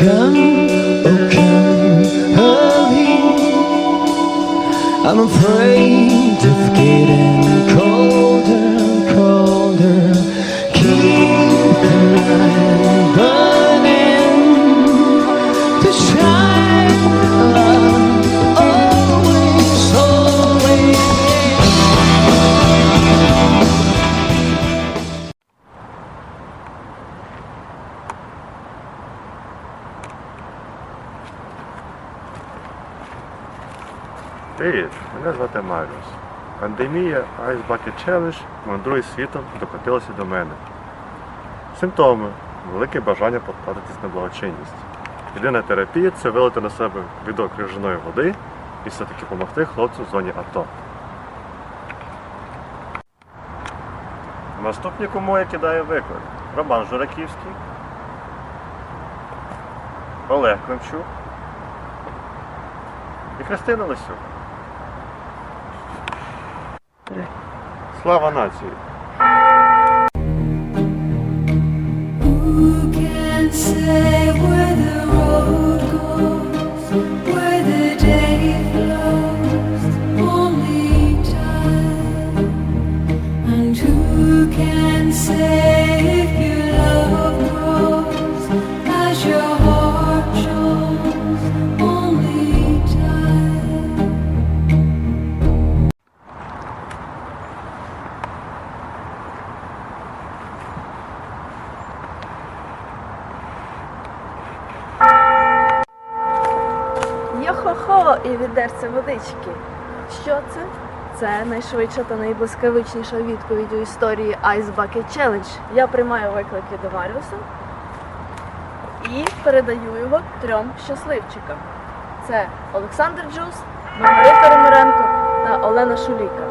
come, oh come, hurry. I'm afraid of getting Привіт, мене звати Маріус. Пандемія Ice Bucket Challenge мандрує світом докотилася до мене. Симптоми велике бажання потратитись на благочинність. Єдина терапія це вилити на себе відок крижаної води і все-таки допомогти хлопцю в зоні АТО. Наступні кому я кидаю виклик. Роман Жураківський, Олег Климчук і Христина Лисюк. Слава нації! Йо-хо-хо, і відерце водички. Що це? Це найшвидша та найблискавичніша відповідь у історії Ice Bucket Challenge. Я приймаю виклик від Маріуса і передаю його трьом щасливчикам. Це Олександр Джус, Маргарита Ремиренко та Олена Шуліка.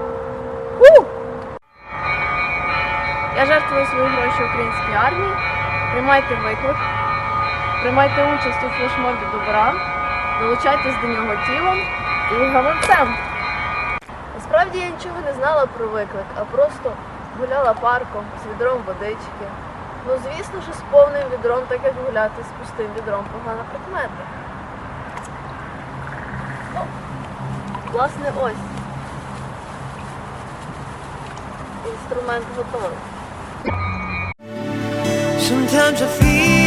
Ху! Я жертвую свої гроші українській армії. Приймайте виклик, приймайте участь у флешмобі добра. Долучайтесь до нього тілом і гаманцем. Насправді я нічого не знала про виклик, а просто гуляла парком з відром водички. Ну, звісно, що з повним відром, так як гуляти з пустим відром погана прикмета. О, власне, ось. Інструмент готовий. Sometimes I feel